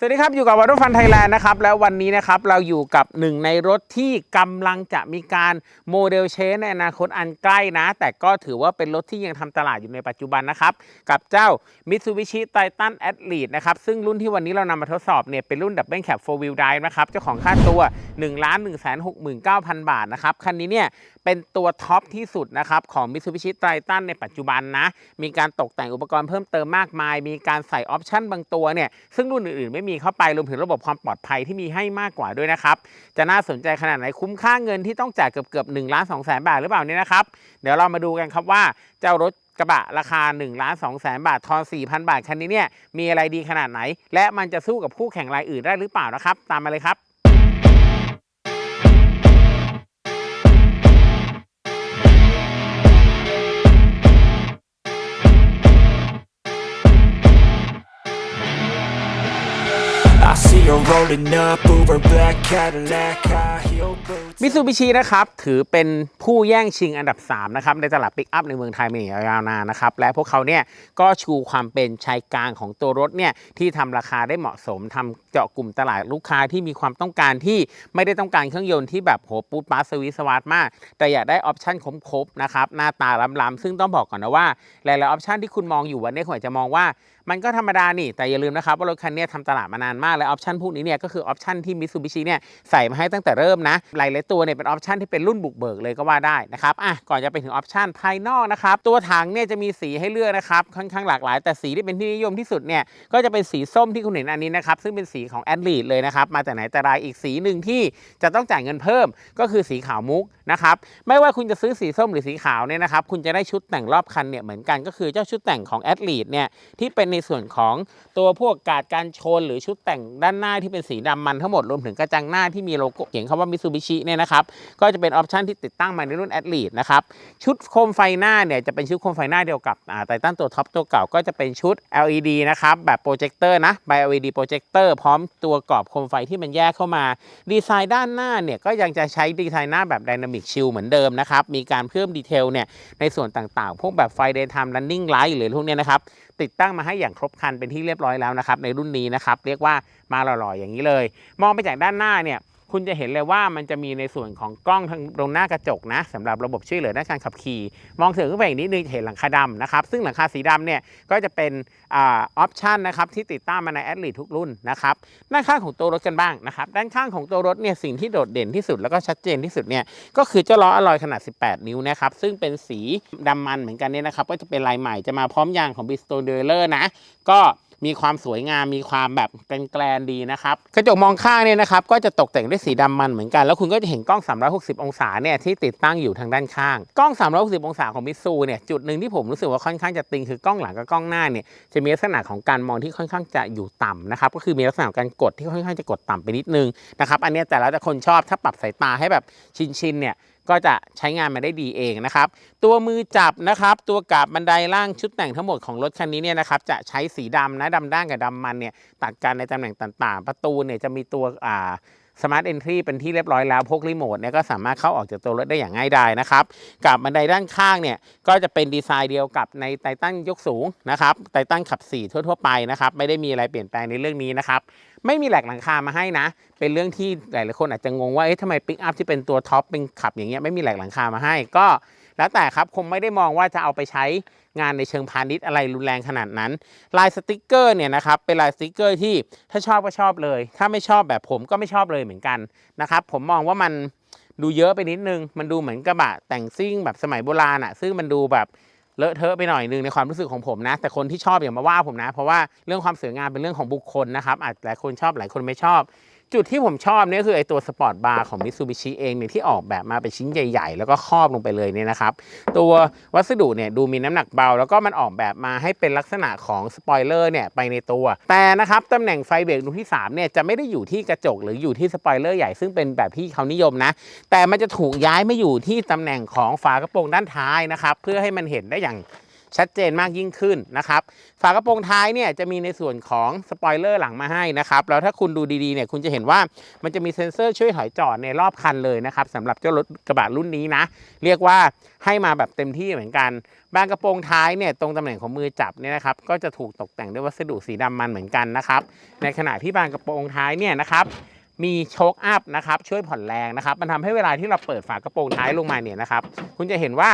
สวัสดีครับ อยู่กับวอร์ฟันไทยแลนด์นะครับ แล้ววันนี้นะครับเราอยู่กับหนึ่งในรถที่กำลังจะมีการโมเดลเชนในอนาคตอันใกล้นะ แต่ก็ถือว่าเป็นรถที่ยังทำตลาดอยู่ในปัจจุบันนะครับ กับเจ้า Mitsubishi Titan Athlete นะครับ ซึ่งรุ่นที่วันนี้เรานำมาทดสอบเนี่ยเป็นรุ่น Double Cab 4 Wheel Drive นะครับ เจ้าของค่าตัว 1 1 6 9 0 0 0 บาทนะครับ คันนี้เนี่ยเป็นตัวท็อปที่สุดนะครับของ Mitsubishi Triton ในปัจจุบันนะมีการตกแต่งอุปกรณ์เพิ่มเติมมากมาย มีการใส่ออปชั่นบางตัวเนี่ยซึ่งรุ่นอื่นๆไม่มีเข้าไปรวมถึงระบบความปลอดภัยที่มีให้มากกว่าด้วยนะครับ จะน่าสนใจขนาดไหนคุ้มค่าเงินที่ต้องจ่ายเกือบเกือบหนึ่งล้านสองแสนบาทหรือเปล่าเนี่ยนะครับ เดี๋ยวเรามาดูกันครับว่าเจ้ารถกระบะราคา1ล้าน2แสนบาททอน 4,000 บาทคันนี้เนี่ยมีอะไรดีขนาดไหน และมันจะสู้กับคู่แข่งรายอื่นได้หรือเปล่านะครับ ตามมาเลยครับ pulling up, Uber black Cadillac, high heel boots. มิซูบิชินะครับ ถือเป็นผู้แย่งชิงอันดับ 3 นะครับ ในตลาดปิกอัพในเมืองไทยมาอย่างยาวนานนะครับ และพวกเขาเนี่ยก็ชูความเป็นชายกลางของตัวรถเนี่ยที่ทำราคาได้เหมาะสมทำเจาะกลุ่มตลาดลูกค้าที่มีความต้องการที่ไม่ได้ต้องการเครื่องยนต์ที่แบบโหปูดปาร์สวิสวาร์ทมาก แต่อยากได้ออปชั่นครบๆนะครับหน้าตาล้ำๆซึ่งต้องบอกก่อนนะว่าหลายๆออปชั่นที่คุณมองอยู่วันนี้คุณอาจจะมองว่า มันก็ธรรมดานี่แต่อย่าลืมนะครับว่ารถคันนี้ทำตลาดมานานมากและออปชันพวกนี้เนี่ยก็คือออปชันที่มิ t ซูบิชิเนี่ยใส่มาให้ตั้งแต่เริ่มนะหลายๆตัวเนี่ยเป็นออปชันที่เป็นรุ่นบุกเบิกเลยก็ว่าได้นะครับอะก่อนจะไปถึงออปชันภายนอกนะครับตัวถังเนี่ยจะมีสีให้เลือกนะครับค่อนข้างหลากหลาย แต่สีที่เป็นที่นิยมที่สุดเนี่ยก็จะเป็นสีส้มที่คุณเห็นอันนี้นะครับซึ่งเป็นสีของแอดลีดเลยนะครับมาแต่ไหนแต่ไรอีกสีหนึ่งที่จะต้องจ่ายเงินเพิ่ม ก็คือสีขาวมุก นะครับไม่ว่าคุณจะซื้อสีส้มหรือสีขาวเนี่ยนะครับคุณจะได้ชุดแต่งรอบคันเนี่ยเหมือนกันก็คือเจ้าชุดแต่งของแอดลีดเนี่ยที่เป็นในส่วนของตัวพวกกาดการชน หรือชุดแต่งด้านหน้าที่เป็นสีดำมันทั้งหมดรวมถึงกระจังหน้าที่มีโลโก้เขียนคำว่ามิซูบิชิเนี่ยนะครับก็จะเป็นออปชันที่ติดตั้งมาในรุ่นแอดลีดนะครับชุดโคมไฟหน้าเนี่ยจะเป็นชุดโคมไฟหน้าเดียวกับไททันตัวท็อปตัวเก่าก็จะเป็นชุด LED นะครับแบบโปรเจคเตอร์นะ by LED โปรเจคเตอร์พร้อมตัวกรอบโคมไฟที่มันแยกเข้ามา ดีไซน์ด้านหน้าเนี่ยก็ยังจะใช้ดีไซน์หน้าแบบ Dynamic Shield เหมือนเดิมนะครับ มีการเพิ่มดีเทลเนี่ยในส่วนต่างๆ พวกแบบไฟเดย์ไทม์รันนิ่งไลท์หรือพวกเนี้ยนะครับ ติดตั้งมาให้อย่างครบครันเป็นที่เรียบร้อยแล้วนะครับในรุ่นนี้นะครับเรียกว่ามาหล่อๆอย่างนี้เลย มองไปจากด้านหน้าเนี่ย คุณจะเห็นเลยว่ามันจะมีในส่วนของกล้องทางตรงหน้ากระจกนะสำหรับระบบช่วยเหลือด้านการขับขี่ มองถึงขึ้นไปอีกนิดนึงเห็นหลังคาดำนะครับ ซึ่งหลังคาสีดำเนี่ยก็จะเป็นออปชันนะครับที่ติดตั้งมาในแอดลีทุกรุ่นนะครับด้านข้างของตัวรถกันบ้างนะครับ ด้านข้างของตัวรถเนี่ยสิ่งที่โดดเด่นที่สุดแล้วก็ชัดเจนที่สุดเนี่ยก็คือเจ้าล้ออลอยขนาด 18 นิ้วนะครับซึ่งเป็นสีดำมันเหมือนกันเนี่ยนะครับก็จะเป็นลายใหม่จะมาพร้อมยางของ Bridgestone Dweller นะก็ มีความสวยงามมีความแบบเป็นแกลนดีนะครับกระจกมองข้างเนี่ยนะครับก็จะตกแต่งด้วยสีดำมันเหมือนกัน แล้วคุณก็จะเห็นกล้อง 360 องศาเนี่ยที่ติดตั้งอยู่ทางด้านข้าง กล้อง 360 องศาของมิตซูเนี่ยจุดหนึ่งที่ผมรู้สึกว่าค่อนข้างจะติงคือกล้องหลังกับกล้องหน้าเนี่ยจะมีลักษณะของการมองที่ค่อนข้างจะอยู่ต่ำนะครับก็คือมีลักษณะการกดที่ค่อนข้างจะกดต่ำไปนิดนึงนะครับอันนี้แต่แล้วแต่คนชอบถ้าปรับสายตาให้แบบชินๆเนี่ย ก็จะใช้งานมาได้ดีเองนะครับ ตัวมือจับนะครับ ตัวกาบบันไดล่างชุดแต่งทั้งหมดของรถคันนี้เนี่ยนะครับจะใช้สีดำนะดำด้านกับดำมันเนี่ยตัดกันในตำแหน่งต่างๆ ประตูเนี่ยจะมีตัวอ่า สมาร์ทเอนทรีเป็นที่เรียบร้อยแล้วพกรีโมทเนี่ยก็สามารถเข้าออกจากตัวรถได้อย่างง่ายดายนะครับ กับบันไดด้านข้างเนี่ยก็จะเป็นดีไซน์เดียวกับในไททันยกสูงนะครับไททันขับ 4 ทั่ว ๆ ไปนะครับ ไม่ได้มีอะไรเปลี่ยนแปลงในเรื่องนี้นะครับ ไม่มีแหลกหลังคามาให้นะ เป็นเรื่องที่หลายๆคนอาจจะงงว่าเอ๊ะทำไมปิกอัพที่เป็นตัวท็อปเป็นขับอย่างเงี้ยไม่มีแหลกหลังคามาให้ก็ แล้วแต่ครับคงไม่ได้มองว่าจะเอาไปใช้งานในเชิงพาณิชย์อะไรรุนแรงขนาดนั้น ลายสติกเกอร์เนี่ยนะครับเป็นลายสติกเกอร์ที่ถ้าชอบก็ชอบเลย ถ้าไม่ชอบแบบผมก็ไม่ชอบเลยเหมือนกันนะครับผมมองว่ามันดูเยอะไปนิดนึง มันดูเหมือนกระบะแต่งซิ่งแบบสมัยโบราณอะซึ่งมันดูแบบเลอะเทอะไปหน่อยนึงในความรู้สึกของผมนะ แต่คนที่ชอบอย่ามาว่าผมนะ เพราะว่าเรื่องความสวยงามเป็นเรื่องของบุคคลนะครับอาจหลายคนชอบหลายคนไม่ชอบ จุดที่ผมชอบเนี่ยคือไอตัวสปอร์ตบาร์ของ Mitsubishi เองเนี่ยที่ออกแบบมาเป็นชิ้นใหญ่ ๆ แล้วก็ครอบลงไปเลยเนี่ยนะครับ ตัววัสดุเนี่ยดูมีน้ำหนักเบา แล้วก็มันออกแบบมาให้เป็นลักษณะของสปอยเลอร์เนี่ยไปในตัว แต่นะครับตำแหน่งไฟเบรกดวงที่3เนี่ยจะไม่ได้อยู่ที่กระจกหรืออยู่ที่สปอยเลอร์ใหญ่ซึ่งเป็นแบบที่เขานิยมนะ แต่มันจะถูกย้ายมาอยู่ที่ตำแหน่งของฝากระโปรงด้านท้ายนะครับเพื่อให้มันเห็นได้อย่าง ชัดเจนมากยิ่งขึ้นนะครับ ฝากระโปรงท้ายเนี่ยจะมีในส่วนของสปอยเลอร์หลังมาให้นะครับ แล้วถ้าคุณดูดีๆเนี่ยคุณจะเห็นว่ามันจะมีเซ็นเซอร์ช่วยถอยจอดในรอบคันเลยนะครับสำหรับเจ้ารถกระบะรุ่นนี้นะ เรียกว่าให้มาแบบเต็มที่เหมือนกันบานกระโปรงท้ายเนี่ยตรงตำแหน่งของมือจับเนี่ยนะครับก็จะถูกตกแต่งด้วยวัสดุสีดำมันเหมือนกันนะครับ ในขณะที่บานกระโปรงท้ายเนี่ยนะครับมีโชคอัพนะครับช่วยผ่อนแรงนะครับ มันทำให้เวลาที่เราเปิดฝากระโปรงท้ายลงมาเนี่ยนะครับ คุณจะเห็นว่า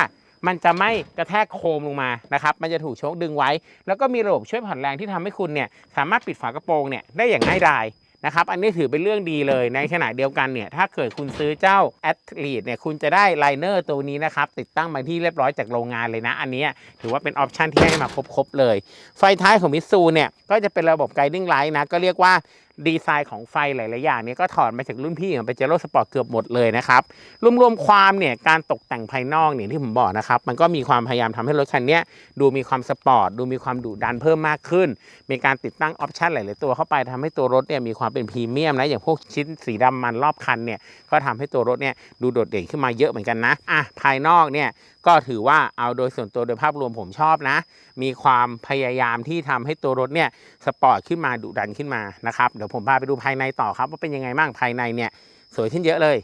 มันจะไม่กระแทกโคมลงมานะครับมันจะถูกโชคดึงไว้ แล้วก็มีระบบช่วยผ่อนแรงที่ทำให้คุณเนี่ยสามารถปิดฝากระโปรงเนี่ยได้อย่างง่ายดายนะครับอันนี้ถือเป็นเรื่องดีเลยในขณะเดียวกันเนี่ยถ้าเกิดคุณซื้อเจ้า a t l e t เนี่ยคุณจะได้ไลเนอร์ตัวนี้นะครับติดตั้งมาที่เรียบร้อยจากโรงงานเลยนะ อันนี้ถือว่าเป็นออปชันที่ให้มาครบๆเลย ไฟท้ายของมิตซูเนี่ยก็จะเป็นระบบ guiding light นะก็เรียกว่า ดีไซน์ของไฟหลาย ๆ อย่างเนี่ยก็ถอดมาจากรุ่นพี่ของเปเจโร่สปอร์ตเกือบหมดเลยนะครับ รวม ๆ ความเนี่ยการตกแต่งภายนอกเนี่ยที่ผมบอกนะครับ มันก็มีความพยายามทำให้รถคันนี้ดูมีความสปอร์ต ดูมีความดุดันเพิ่มมากขึ้น มีการติดตั้งออปชันหลาย ๆ ตัวเข้าไปทำให้ตัวรถเนี่ยมีความเป็นพรีเมียมนะอย่างพวกชิ้นสีดำมันรอบคันเนี่ยก็ทำให้ตัวรถเนี่ยดูโดดเด่นขึ้นมาเยอะเหมือนกันนะอะภายนอกเนี่ย ก็ถือว่าเอาโดยส่วนตัวโดยภาพรวมผมชอบนะ มีความพยายามที่ทำให้ตัวรถเนี่ยสปอร์ตขึ้นมาดุดันขึ้นมานะครับเดี๋ยวผมพาไปดูภายในต่อครับว่าเป็นยังไงบ้างภายในเนี่ยสวยขึ้นเยอะเลย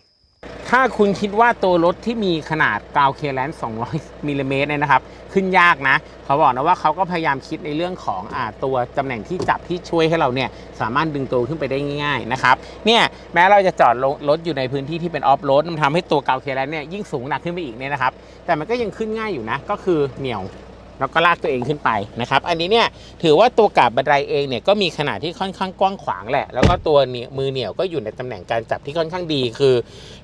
ถ้าคุณคิดว่าตัวรถที่มีขนาดกราวเคแลน200มิลลิเมตรเนี่ยนะครับ ขึ้นยากนะ เขาบอกนะว่าเขาก็พยายามคิดในเรื่องของอตัวตำแหน่งที่จับที่ช่วยให้เราเนี่ยสามารถดึงตัวขึ้นไปได้ง่าย ๆ นะครับ เนี่ยแม้เราจะจอดรถอยู่ในพื้นที่ที่เป็นออฟโรดมันทำให้ตัวกราวเคแลนเนี่ยยิ่งสูงหนักขึ้นไปอีกเนี่ยนะครับ แต่มันก็ยังขึ้นง่ายอยู่นะ ก็คือเหนี่ยว แล้วก็ลากตัวเองขึ้นไปนะครับอันนี้เนี่ยถือว่าตัวกาบบันไดเองเนี่ยก็มีขนาดที่ค่อนข้างกว้างขวางแหละ แล้วก็ตัวมือเหนี่ยวก็อยู่ในตำแหน่งการจับที่ค่อนข้างดี คือ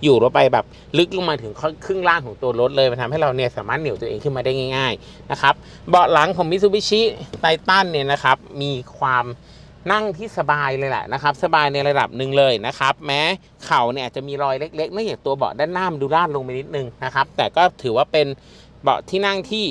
อยู่ลงไปแบบลึกลงมาถึงครึ่งล่างของตัวรถเลยมันทำให้เราเนี่ยสามารถเหนี่ยวตัวเองขึ้นมาได้ง่ายๆนะครับเบาะหลังของ Mitsubishi Titan เนี่ยนะครับมีความนั่งที่สบายเลยแหละนะครับ สบายในระดับหนึ่งเลยนะครับ แม้เข่าเนี่ยจะมีรอยเล็กๆเนื่องจากตัวเบาะด้านหน้ามันดูลาดลงไปนิดนึงนะครับ แต่ก็ถือว่าเป็นเบาะที่นั่งที่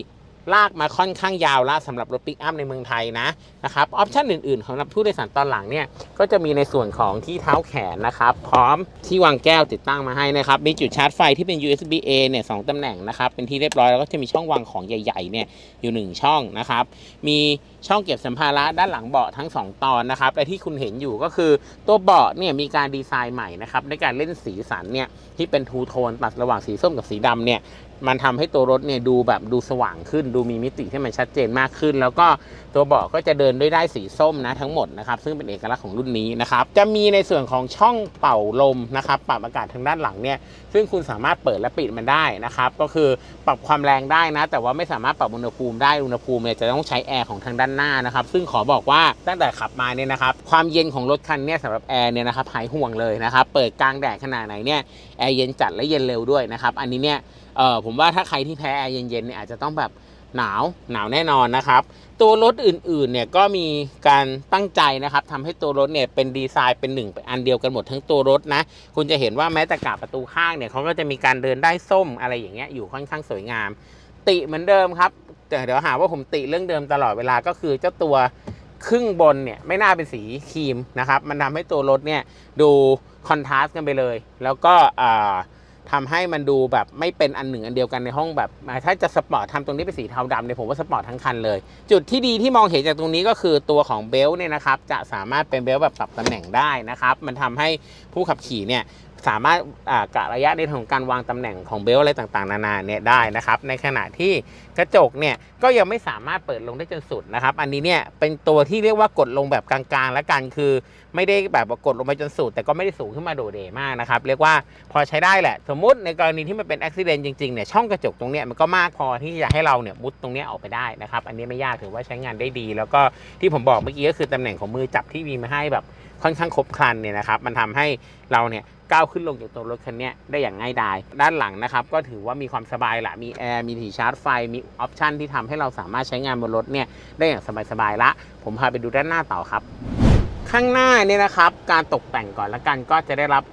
ลากมาค่อนข้างยาวละสำหรับรถปิกอัพในเมืองไทยนะนะครับออปชันอื่นๆ ของผู้โดยสารตอนหลังเนี่ยก็จะมีในส่วนของที่เท้าแขนนะครับ พร้อมที่วางแก้วติดตั้งมาให้นะครับ มีจุดชาร์จไฟที่เป็น USB A เนี่ยสองตำแหน่งนะครับ เป็นที่เรียบร้อยแล้วก็จะมีช่องวางของใหญ่ๆเนี่ยอยู่ 1 ช่องนะครับ มีช่องเก็บสัมภาระด้านหลังเบาะทั้ง 2 ตอนนะครับและที่คุณเห็นอยู่ก็คือตัวเบาะเนี่ยมีการดีไซน์ใหม่นะครับในการเล่นสีสันเนี่ยที่เป็นทูโทนตัดระหว่างสีส้มกับสีดำเนี่ย มันทำให้ตัวรถเนี่ยดูแบบดูสว่างขึ้น ดูมีมิติที่มันชัดเจนมากขึ้น แล้วก็ตัวเบาะก็จะเดินด้วยได้สีส้มนะทั้งหมดนะครับ ซึ่งเป็นเอกลักษณ์ของรุ่นนี้นะครับ จะมีในส่วนของช่องเป่าลมนะครับ ปรับอากาศทางด้านหลังเนี่ย ซึ่งคุณสามารถเปิดและปิดมันได้นะครับ ก็คือปรับความแรงได้นะ แต่ว่าไม่สามารถปรับอุณหภูมิได้ อุณหภูมิเนี่ยจะต้องใช้แอร์ของทางด้านหน้านะครับ ซึ่งขอบอกว่าตั้งแต่ขับมาเนี่ยนะครับ ความเย็นของรถคันเนี่ยสำหรับแอร์เนี่ยนะครับหายห่วงเลยนะครับ เปิดกลางแดดขนาดไหนเนี่ยแอร์เย็นจัดและเย็นเร็วด้วยนะครับ อันนี้เนี่ยเออผมว่าถ้าใครที่แพ้แอร์เย็นๆเนี่ยอาจจะต้องแบบหนาวหนาวแน่นอนนะครับ ตัวรถอื่นๆเนี่ยก็มีการตั้งใจนะครับทำให้ตัวรถเนี่ยเป็นดีไซน์เป็นหนึ่งอันเดียวกันหมดทั้งตัวรถนะ คุณจะเห็นว่าแม้แต่กาบประตูข้างเนี่ยเขาก็จะมีการเดินได้ส้มอะไรอย่างเงี้ยอยู่ค่อนข้างสวยงาม ติเหมือนเดิมครับแต่เดี๋ยวหาว่าผมติเรื่องเดิมตลอดเวลาก็คือเจ้าตัว ครึ่งบนเนี่ยไม่น่าเป็นสีครีมนะครับ มันทำให้ตัวรถเนี่ยดูคอนทราสต์กันไปเลย แล้วก็อ่าทำให้มันดูแบบไม่เป็นอันหนึ่งอันเดียวกันในห้องแบบ ถ้าจะสปอร์ตทำตรงนี้เป็นสีเทาดำเนี่ยผมว่าสปอร์ตทั้งคันเลย จุดที่ดีที่มองเห็นจากตรงนี้ก็คือตัวของเบลต์เนี่ยนะครับจะสามารถเป็นเบลต์แบบปรับตำแหน่งได้นะครับ มันทำให้ผู้ขับขี่เนี่ย สามารถกะระยะในเรื่องของการวางตำแหน่งของเบลอะไรต่างๆ นานาเนี่ยได้นะครับ ในขณะที่กระจกเนี่ยก็ยังไม่สามารถเปิดลงได้จนสุดนะครับ อันนี้เนี่ยเป็นตัวที่เรียกว่ากดลงแบบกลางๆ และกันคือ ไม่ได้แบบกดลงไปจนสุด แต่ก็ไม่ได้สูงขึ้นมาโดดเด่นมากนะครับ เรียกว่าพอใช้ได้แหละ สมมุติในกรณีที่มันเป็นอุบิเหตุจริงๆเนี่ยช่องกระจกตรงเนี้ยมันก็มากพอที่จะให้เราเนี่ยมุดตรงเนี้ยออกไปได้นะครับ อันนี้ไม่ยากถือว่าใช้งานได้ดี แล้วก็ที่ผมบอกเมื่อกี้ก็คือตำแหน่งของมือจับที่มีมาให้แบบค่อนข้างครบครันเนี่ยนะครับมันทำให้เราเนี่ย ก้าวขึ้นลงจากตัวรถคันนี้ได้อย่างง่ายดาย ด้านหลังนะครับ ก็ถือว่ามีความสบายละมีแอร์ มีถี่ชาร์จไฟ มีออปชันที่ทำให้เราสามารถใช้งานบนรถเนี่ยได้อย่างสบายๆละ ผมพาไปดูด้านหน้าต่อครับ ข้างหน้าเนี่ยนะครับ การตกแต่งก่อนละกันก็จะได้รับ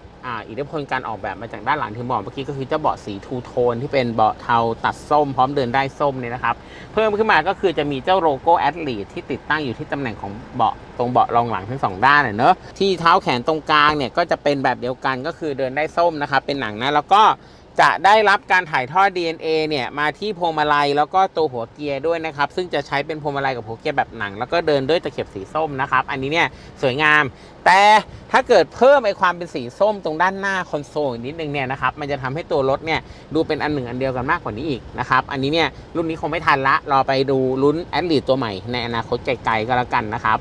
อิทธิพลการออกแบบมาจากด้านหลังที่บอกเมื่อกี้ก็คือเจ้าเบาะสีทูโทนที่เป็นเบาะเทาตัดส้มพร้อมเดินได้ส้มเนี่ยนะครับ เพิ่มขึ้นมาก็คือจะมีเจ้าโลโก้แอดลีดที่ติดตั้งอยู่ที่ตำแหน่งของเบาะตรงเบาะรองหลังทั้งสองด้านเนอะที่เท้าแขนตรงกลางเนี่ยก็จะเป็นแบบเดียวกันก็คือเดินได้ส้มนะครับเป็นหนังนะแล้วก็ จะได้รับการถ่ายทอด DNA เนี่ยมาที่พวงมาลัยแล้วก็ตัวหัวเกียร์ด้วยนะครับ ซึ่งจะใช้เป็นพวงมาลัยกับหัวเกียร์แบบหนัง แล้วก็เดินด้วยตะเข็บสีส้มนะครับ อันนี้เนี่ยสวยงาม แต่ถ้าเกิดเพิ่มไอความเป็นสีส้มตรงด้านหน้าคอนโซลนิดนึงเนี่ยนะครับมันจะทำให้ตัวรถเนี่ยดูเป็นอันหนึ่งอันเดียวกันมากกว่านี้อีกนะครับอันนี้เนี่ยรุ่นนี้คงไม่ทันละรอไปดูลุ้นแอดลีดตัวใหม่ในอนาคตไกลๆก็แล้วกันนะครับ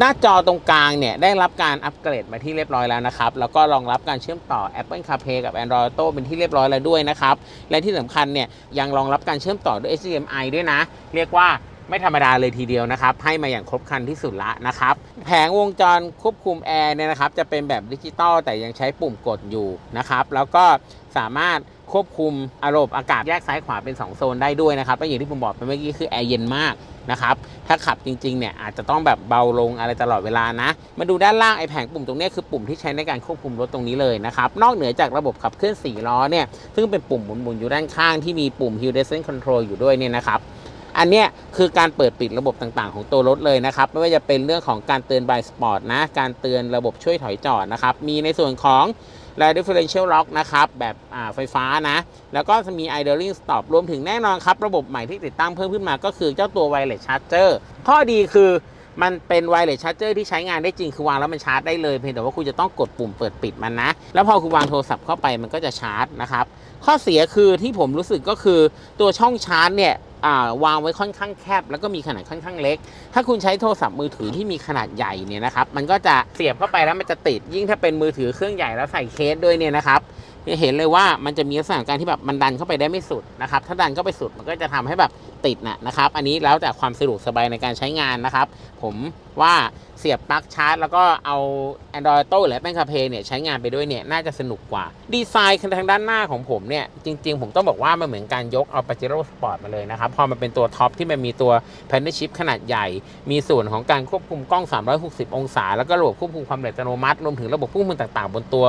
หน้าจอตรงกลางเนี่ยได้รับการอัปเกรดมาที่เรียบร้อยแล้วนะครับ แล้วก็รองรับการเชื่อมต่อ Apple CarPlay กับ Android Auto เป็นที่เรียบร้อยแล้วด้วยนะครับ และที่สำคัญเนี่ยยังรองรับการเชื่อมต่อด้วย HDMI ด้วยนะ เรียกว่าไม่ธรรมดาเลยทีเดียวนะครับ ให้มาอย่างครบครันที่สุดละนะครับ แผงวงจรควบคุมแอร์เนี่ยนะครับ จะเป็นแบบดิจิตอลแต่ยังใช้ปุ่มกดอยู่นะครับ แล้วก็สามารถควบคุมอารมณ์อากาศแยกซ้ายขวาเป็น 2 โซนได้ด้วยนะครับและอย่างที่ผมบอกไปเมื่อกี้คือแอร์เย็นมาก นะครับ ถ้าขับจริงๆเนี่ยอาจจะต้องแบบเบาลงอะไรตลอดเวลานะ มาดูด้านล่างไอ้แผงปุ่มตรงนี้คือปุ่มที่ใช้ในการควบคุมรถตรงนี้เลยนะครับ นอกเหนือจากระบบขับเคลื่อน4ล้อเนี่ย ซึ่งเป็นปุ่มหมุนๆอยู่ด้านข้างที่มีปุ่ม Hill Descent Control อยู่ด้วยเนี่ยนะครับอันเนี้ยคือการเปิดปิดระบบต่างๆ ของตัวรถเลยนะครับ ไม่ว่าจะเป็นเรื่องของการเตือน by sport นะ การเตือนระบบช่วยถอยจอดนะครับ มีในส่วนของ และ differential lock นะครับ แบบไฟฟ้านะ แล้วก็จะมี idling stop รวมถึงแน่นอนครับ ระบบใหม่ที่ติดตั้งเพิ่มขึ้นมาก็คือเจ้าตัว wireless charger ข้อดีคือมันเป็น wireless charger ที่ใช้งานได้จริงคือวางแล้วมันชาร์จได้เลยเพียงแต่ว่าคุณจะต้องกดปุ่มเปิดปิดมันนะ แล้วพอคุณวางโทรศัพท์เข้าไปมันก็จะชาร์จนะครับ ข้อเสียคือที่ผมรู้สึกก็คือตัวช่องชาร์จเนี่ย วางไว้ค่อนข้างแคบ แล้วก็มีขนาดค่อนข้างเล็ก ถ้าคุณใช้โทรศัพท์มือถือที่มีขนาดใหญ่เนี่ยนะครับ มันก็จะเสียบเข้าไปแล้วมันจะติด ยิ่งถ้าเป็นมือถือเครื่องใหญ่แล้วใส่เคสด้วยเนี่ยนะครับจะเห็นเลยว่ามันจะมีลักษณะการที่แบบมันดันเข้าไปได้ไม่สุดนะครับ ถ้าดันเข้าไปสุดมันก็จะทำให้แบบติดนะนะครับ อันนี้แล้วแต่ความสะดวกสบายในการใช้งานนะครับ ผมว่าเสียบปลั๊กชาร์จ แล้วก็เอา Android Auto หรือ Apple CarPlay เนี่ยใช้งานไปด้วยเนี่ยน่าจะสนุกกว่า ดีไซน์ทางด้านหน้าของผมเนี่ย จริง ๆ ผมต้องบอกว่ามันเหมือนการยกเอา Pajero Sport มาเลยนะครับ พอมันเป็นตัวท็อปที่มันมีตัว Panel Shift ขนาดใหญ่ มีส่วนของการควบคุมกล้อง 360 องศา แล้วก็ระบบควบคุมความเร็วอัตโนมัติรวมถึงระบบควบคุมต่างๆ บนตัว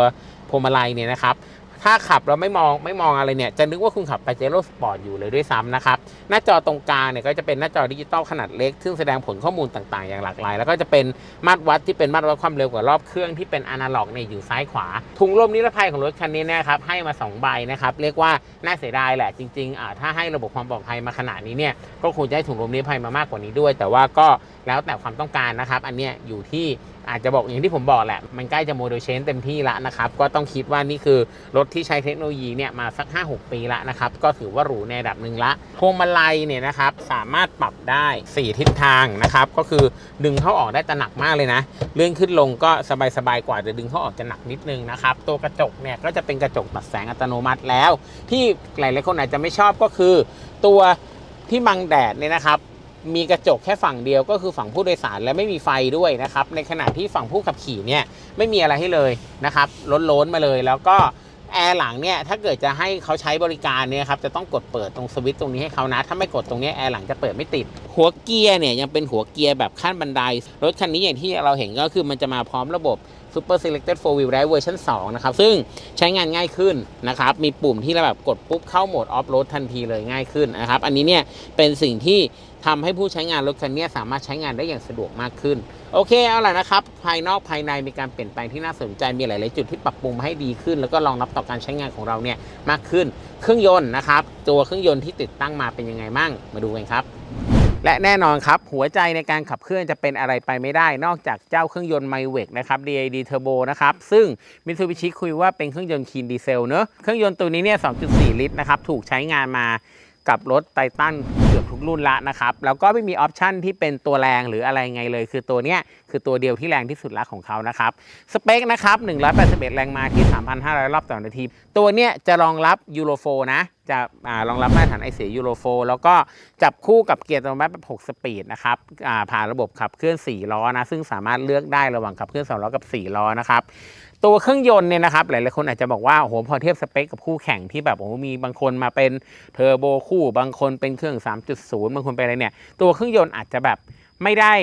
พวงมาลัยเนี่ยนะครับ ถ้าขับเราไม่มองไม่มองอะไรเนี่ย จะนึกว่าคุณขับ Pajero Sport อยู่เลยด้วยซ้ำนะครับ หน้าจอตรงกลางเนี่ยก็จะเป็นหน้าจอดิจิตอลขนาดเล็ก ซึ่งแสดงผลข้อมูลต่างๆ อย่างหลากหลาย แล้วก็จะเป็นมาตรวัดที่เป็นมาตรวัดความเร็วกว่ารอบเครื่องที่เป็นอนาล็อกเนี่ยอยู่ซ้ายขวา ถุงลมนิรภัยของรถคันนี้นะครับให้มา 2 ใบนะครับ เรียกว่าน่าเสียดายแหละจริงๆอ่าถ้าให้ระบบความปลอดภัยมาขนาดนี้เนี่ยก็ควรจะให้ถุงลมนิรภัยมามากกว่านี้ด้วย แต่ว่าก็แล้วแต่ความต้องการนะครับอันเนี้ยอยู่ที่อาจจะบอกอย่างที่ผมบอกแหละ มันใกล้จะโมเดลเชนเต็มที่ละนะครับ ก็ต้องคิดว่านี่คือรถที่ใช้เทคโนโลยีเนี่ยมาสัก 5-6 ปีละนะครับ ก็ถือว่าหรูในระดับหนึ่งละพวงมาลัยเนี่ยนะครับ สามารถปรับได้ 4 ทิศทางนะครับ ก็คือดึงเข้าออกได้แต่หนักมากเลยนะ เลื่อนขึ้นลงก็สบายๆกว่าแต่ดึงเข้าออกจะหนักนิดนึงนะครับ ตัวกระจกเนี่ยก็จะเป็นกระจกตัดแสงอัตโนมัติแล้ว ที่หลายๆคนอาจจะไม่ชอบก็คือ ตัวที่บังแดดเนี่ยนะครับ มีกระจกแค่ฝั่งเดียวก็คือฝั่งผู้โดยสารและไม่มีไฟด้วยนะครับ ในขณะที่ฝั่งผู้ขับขี่เนี่ยไม่มีอะไรให้เลยนะครับล้นๆมาเลย แล้วก็แอร์หลังเนี่ยถ้าเกิดจะให้เขาใช้บริการเนี่ยครับจะต้องกดเปิดตรงสวิตช์ตรงนี้ให้เขานะถ้าไม่กดตรงนี้แอร์หลังจะเปิดไม่ติด หัวเกียร์เนี่ยยังเป็นหัวเกียร์แบบขั้นบันได รถคันนี้อย่างที่เราเห็นก็คือมันจะมาพร้อมระบบ Super Selected 4 Wheel Drive เวอร์ชัน2นะครับ ซึ่งใช้งานง่ายขึ้นนะครับ มีปุ่มที่เราแบบกดปุ๊บเข้าโหมดออฟโรดทันทีเลยง่ายขึ้นนะครับ อันนี้เนี่ยเป็นสิ่งที่ ทำให้ผู้ใช้งานรถคันนี้สามารถใช้งานได้อย่างสะดวกมากขึ้น โอเคเอาล่ะนะครับ ภายนอกภายในมีการเปลี่ยนแปลงที่น่าสนใจมีหลาย ๆ จุดที่ปรับปรุงมาให้ดีขึ้น แล้วก็รองรับต่อการใช้งานของเราเนี่ยมากขึ้น เครื่องยนต์นะครับ ตัวเครื่องยนต์ที่ติดตั้งมาเป็นยังไงมั่งมาดูกันครับและแน่นอนครับ หัวใจในการขับเคลื่อนจะเป็นอะไรไปไม่ได้ นอกจากเจ้าเครื่องยนต์ไมเวกนะครับ DID Turbo นะครับ ซึ่ง Mitsubishi คุยว่าเป็นเครื่องยนต์คีนดีเซลเนอะเครื่องยนต์ตัวนี้เนี่ย 2.4 ลิตรนะครับ ถูกใช้งานมากับรถไททัน รุ่นละนะครับ แล้วก็ไม่มีออปชันที่เป็นตัวแรงหรืออะไรไงเลย คือตัวเนี้ยคือตัวเดียวที่แรงที่สุดละของเขานะครับ สเปคนะครับ 181 แรงม้าที่ 3,500 รอบต่อนาที ตัวเนี้ยจะรองรับยูโรโฟนะจะอารองรับมาตรฐานไอเสียยูโรโฟแล้วก็จับคู่กับเกียร์อัตโนมัติแบบ6สปีดนะครับอ่าผ่านระบบขับเคลื่อน 4 ล้อนะ ซึ่งสามารถเลือกได้ระหว่างขับเคลื่อน 2 ล้อกับ 4 ล้อนะครับ ตัวเครื่องยนต์เนี่ยนะครับหลายๆคนอาจจะบอกว่าโอ้โหพอเทียบสเปคกับคู่แข่งที่แบบโอ้โหมีบางคนมาเป็นเทอร์โบคู่ บางคนเป็นเครื่อง 3.0 บางคนเป็นอะไรเนี่ยตัวเครื่องยนต์อาจจะแบบไม่ได้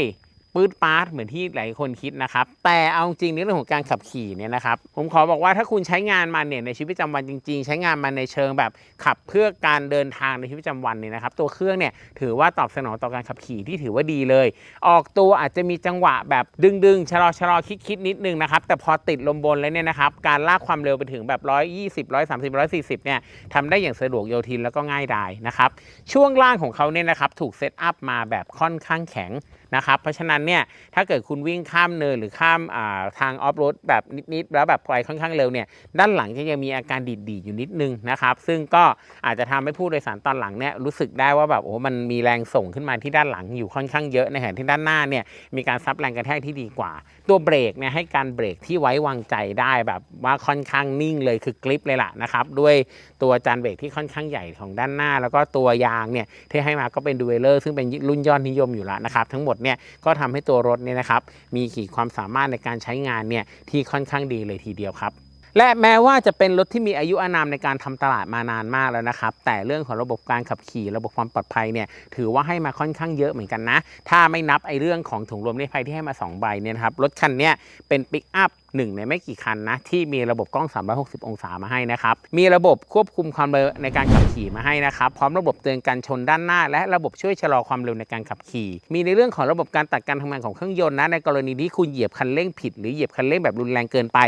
ปื๊ดปาร์ตเหมือนที่หลายคนคิดนะครับ แต่เอาจริงในเรื่องของการขับขี่เนี่ยนะครับผมขอบอกว่าถ้าคุณใช้งานมันเนี่ยในชีวิตประจำวันจริง ๆ ใช้งานมันในเชิงแบบขับเพื่อการเดินทางในชีวิตประจำวันเนี่ยนะครับ ตัวเครื่องเนี่ยถือว่าตอบสนองต่อการขับขี่ที่ถือว่าดีเลย ออกตัวอาจจะมีจังหวะแบบดึงๆชะลอชะลอคิดคิดๆนิดนึงนะครับแต่พอติดลมบนแล้วเนี่ยนะครับการลากความเร็วไปถึงแบบ 120 130 140เนี่ยทำได้อย่างสะดวกโยทินแล้วก็ง่ายดายนะครับช่วงล่างของเขาเนี่ยนะครับถูกเซตอัพมาแบบค่อนข้างแข็ง นะครับเพราะฉะนั้นเนี่ยถ้าเกิดคุณวิ่งข้ามเนินหรือข้ามาทางออฟโรดแบบนิดๆแล้วแบบไปค่อนข้างเร็วเนี่ยด้านหลังจะยังมีอาการดีดๆอยู่นิดนึงนะครับซึ่งก็อาจจะทำให้ผู้โดยสารตอนหลังเนี่ยรู้สึกได้ว่าแบบโอ้มันมีแรงส่งขึ้นมาที่ด้านหลังอยู่ค่อนข้างเยอะในขณะที่ด้านหน้าเนี่ยมีการซับแรงกระแทกที่ดีกว่า ตัวเบรกเนี่ยให้การเบรกที่ไว้วางใจได้แบบว่าค่อนข้างนิ่งเลยคือกริปเลยล่ะนะครับด้วยตัวจานเบรกที่ค่อนข้างใหญ่ของด้านหน้า แล้วก็ตัวยางเนี่ยที่ให้มาก็เป็นดูเวลเลอร์ซึ่งเป็นรุ่นยอดนิยมอยู่แล้วนะครับทั้งหมดเนี่ยก็ทำให้ตัวรถเนี่ยนะครับมีขีดความสามารถในการใช้งานเนี่ยที่ค่อนข้างดีเลยทีเดียวครับ และแม้ว่าจะเป็นรถที่มีอายุอานามในการทำตลาดมานานมากแล้วนะครับ แต่เรื่องของระบบการขับขี่ระบบความปลอดภัยเนี่ยถือว่าให้มาค่อนข้างเยอะเหมือนกันนะ ถ้าไม่นับไอ้เรื่องของถุงลมนิรภัยที่ให้มา 2 ใบเนี่ยครับรถคันนี้เป็นปิกอัพหนึ่งในไม่กี่คันนะ ที่มีระบบกล้อง 360 องศามาให้นะครับ มีระบบควบคุมความเร็วในการขับขี่มาให้นะครับ พร้อมระบบเตือนการชนด้านหน้า และระบบช่วยชะลอความเร็วในการขับขี่ มีในเรื่องของระบบการตัดการทำงานของเครื่องยนต์นะในกรณีที่คุณเหยียบคันเร่งผิด หรือเหยียบคันเร่งแบบรุนแรงเกินไป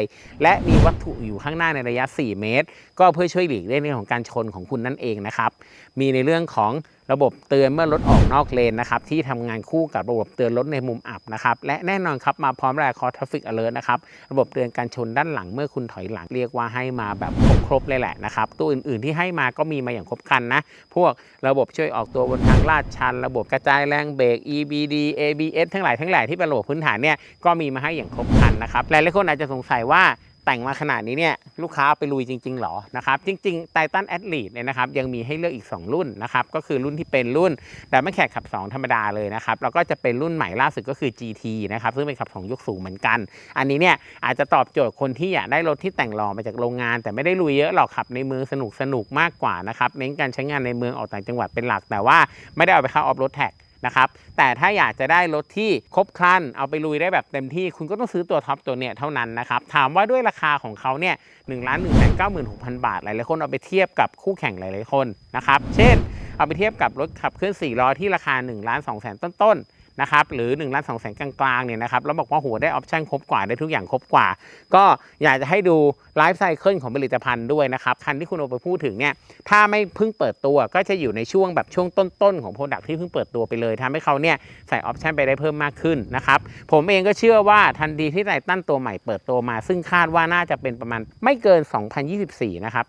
และมีวัตถุอยู่ข้างหน้าในระยะ 4 เมตร ก็เพื่อช่วยหลีกเลี่ยงเรื่องของการชนของคุณนั่นเองนะครับ มีในเรื่องของระบบเตือนเมื่อรถออกนอกเลนนะครับที่ทำงานคู่กับระบบเตือนรถในมุมอับนะครับและแน่นอนครับมาพร้อมแรคอร์ทฟิกอเลอร์นะครับระบบเตือนการชนด้านหลังเมื่อคุณถอยหลังเรียกว่าให้มาแบบครบๆเลยแหละนะครับตัวอื่นๆที่ให้มาก็มีมาอย่างครบครันนะพวกระบบช่วยออกตัวบนทางลาดชัน ระบบกระจายแรงเบรก EBD ABS ทั้งหลายทั้งหล่ที่เป็นระบบพื้นฐานเนี่ยก็มีมาให้อย่างครบครันนะครับหลายๆคนอาจจะสงสัยว่า แต่งมาขนาดนี้เนี่ยลูกค้าไปลุยจริง ๆ หรอนะครับจริงๆไททันแอดลีดเนี่ยนะครับยังมีให้เลือกอีก 2 รุ่นนะครับก็คือรุ่นที่เป็นรุ่นแต่ไม่แขกขับ 2 ธรรมดาเลยนะครับแล้วก็จะเป็นรุ่นใหม่ล่าสุดก็คือ GT นะครับซึ่งเป็นขับ 2 ยกสูงเหมือนกัน อันนี้เนี่ยอาจจะตอบโจทย์คนที่อยากได้รถที่แต่งหล่อมาจากโรงงาน แต่ไม่ได้ลุยเยอะหรอกขับในเมืองสนุกสนุกมากกว่านะครับเน้นการใช้งานในเมืองออกต่างจังหวัดเป็นหลัก แต่ว่าไม่ได้เอาไปเข้าออฟโรดแท็ก นะครับแต่ถ้าอยากจะได้รถที่ครบครันเอาไปลุยได้แบบเต็มที่ คุณก็ต้องซื้อตัวท็อปตัวเนี้ยเท่านั้นนะครับถามว่าด้วยราคาของเขาเนี่ยหนึ่งล้านหนึ่งแสนเก้าหมื่นหกพันบาท หลายๆคนเอาไปเทียบกับคู่แข่งหลายๆคนนะครับเช่น เอาไปเทียบกับรถขับเคลื่อน4ล้อที่ราคา1ล้าน2แสนต้นๆ นะครับหรือ1ล้าน2แสนกลางๆเนี่ยนะครับแล้วบอกว่าโหได้ออปชั่นครบกว่าได้ทุกอย่างครบกว่า ก็อยากจะให้ดูไลฟ์ไซเคิลของผลิตภัณฑ์ด้วยนะครับคันที่คุณเอไปพูดถึงเนี่ยถ้าไม่เพิ่งเปิดตัวก็จะอยู่ในช่วงแบบช่วงต้นๆของโปรดักที่เพิ่งเปิดตัวไปเลยทำให้เขาเนี่ยใส่ออปชั่นไปได้เพิ่มมากขึ้นนะครับผมเองก็เชื่อว่าทันทีที่ไททันตัวใหม่เปิดตัวมา ซึ่งคาดว่าน่าจะเป็นประมาณไม่เกิน 2024 นะครับ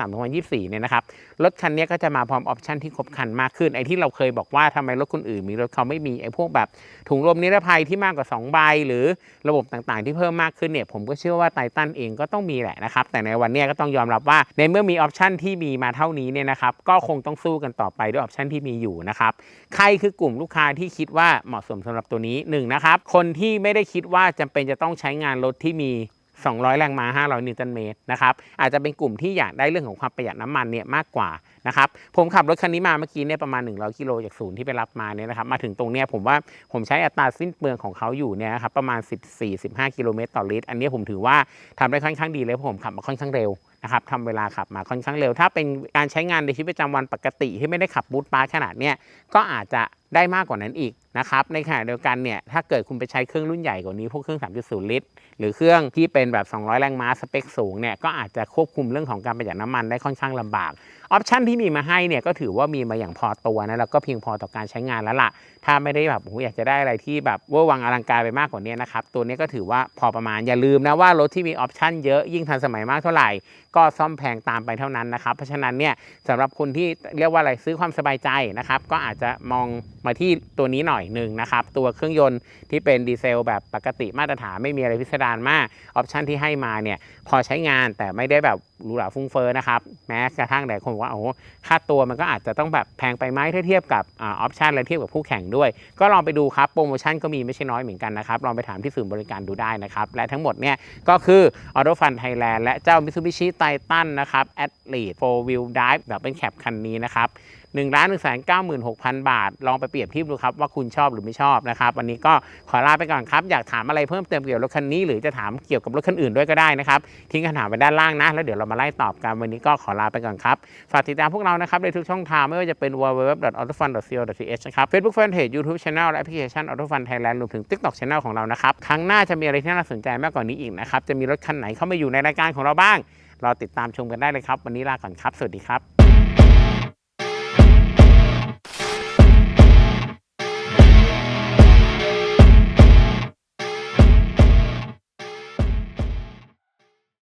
2023-2024 เนี่ยนะครับ รถคันนี้ก็จะมาพร้อมออปชันที่ครบคันมากขึ้น ไอ้ที่เราเคยบอกว่าทำไมรถคนอื่นมีรถเขาไม่มีไอ้พวกแบบถุงลมนิรภัยที่มากกว่า 2 ใบ หรือระบบต่างๆ ที่เพิ่มมากขึ้นเนี่ยผมก็เชื่อว่าไททันเองก็ต้องมีแหละนะครับ แต่ในวันนี้ก็ต้องยอมรับว่าในเมื่อมีออปชันที่มีมาเท่านี้เนี่ยนะครับก็คงต้องสู้กันต่อไปด้วยออปชันที่มีอยู่นะครับใครคือกลุ่มลูกค้าที่คิดว่าเหมาะสมสำหรับตัวนี้หนึ่งนะครับคนที่ไม่ได้คิดว่าจำเป็นจะต้องใช้งานรถที่มี200 แรงม้า 500 นิวตันเมตรนะครับ อาจจะเป็นกลุ่มที่อยากได้เรื่องของความประหยัดน้ำมันเนี่ยมากกว่า นะครับผมขับรถคันนี้มาเมื่อกี้เนี่ยประมาณ 100กิโลจากศูนย์ที่ไปรับมาเนี่ยนะครับมาถึงตรงเนี้ยผมว่าผมใช้อัตราสิ้นเปลืองของเขาอยู่เนี่ยครับประมาณ 14-15 กิโลเมตรต่อลิตร อันนี้ผมถือว่าทำได้ค่อนข้างดีเลยเพราะผมขับมาค่อนข้างเร็วนะครับทำเวลาขับมาค่อนข้างเร็ว ถ้าเป็นการใช้งานในชีวิตประจำวันปกติที่ไม่ได้ขับบูทปาร์ขนาดเนี้ยก็อาจจะได้มากกว่านั้นอีก นะครับในขณะเดียวกันเนี่ยถ้าเกิดคุณไปใช้เครื่องรุ่นใหญ่กว่านี้พวกเครื่อง 3.0 ลิตร หรือเครื่องที่เป็นแบบ 200 แรงม้าสเปคสูงเนี่ยก็อาจจะควบคุมเรื่องของการประหยัดน้ำมันได้ค่อนข้างลำบากออปชันที่มีมาให้เนี่ยก็ถือว่ามีมาอย่างพอตัวนะแล้วก็เพียงพอต่อการใช้งานแล้วล่ะ ถ้าไม่ได้แบบโอ้อยากจะได้อะไรที่แบบเวอร์วังอลังการไปมากกว่านี้นะครับตัวนี้ก็ถือว่าพอประมาณอย่าลืมนะว่ารถที่มีออปชันเยอะยิ่งทันสมัยมากเท่าไหร่ ก็ซ่อมแพงตามไปเท่านั้นนะครับเพราะฉะนั้นเนี่ยสำหรับคนที่เรียกว่าอะไรซื้อความสบายใจนะครับก็อาจจะมองมาที่ตัวนี้หน่อยหนึ่งนะครับ ตัวเครื่องยนต์ที่เป็นดีเซลแบบปกติมาตรฐานไม่มีอะไรพิสดารมาก ออปชันที่ให้มาเนี่ยพอใช้งานแต่ไม่ได้แบบหรูหราฟุ้งเฟ้อนะครับ แม้กระทั่งแต่คนบอกว่าโอ้ค่าตัวมันก็อาจจะต้องแบบแพงไปไหมถ้าเทียบกับออปชันและเทียบกับคู่แข่งด้วย ก็ลองไปดูครับโปรโมชั่นก็มีไม่ใช่น้อยเหมือนกันนะครับลองไปถามที่ศูนย์บริการดูได้นะครับและทั้งหมดเนี่ยก็คือ Auto Fun Thailand และเจ้า Mitsubishi Titan นะครับ Athlete 4 Wheel Drive แบบเป็นแคปคันนี้นะครับ 1 1 9 6 0 0 0บาท ลองไปเปรียบเทียบดูครับว่าคุณชอบหรือไม่ชอบนะครับ วันนี้ก็ขอลาไปก่อนครับ อยากถามอะไรเพิ่มเติมเกี่ยวกับรถคันนี้ หรือจะถามเกี่ยวกับรถคันอื่นด้วยก็ได้นะครับ ทิ้งคำถามไว้ด้านล่างนะ แล้วเดี๋ยวเรามาไล่ตอบกัน วันนี้ก็ขอลาไปก่อนครับ ฝากติดตามพวกเรานะครับในทุกช่องทางไม่ว่าจะเป็น www.autofun.co.th นะครับ Facebook Fanpage YouTube Channel และแอปพลิเคชัน AutoFun Thailand รวมถึง TikTok Channel ของเรานะครับครั้งหน้าจะมีอะไรที่น่าสนใจมากกว่านี้อีกนะครับจะมีรถคันไหนเข้ามาอยู่ในรายการของเราบ้าง เรอติดตามชมกันได้เลยครับ วันนี้ลาก่อนครับ สวัสดีครับ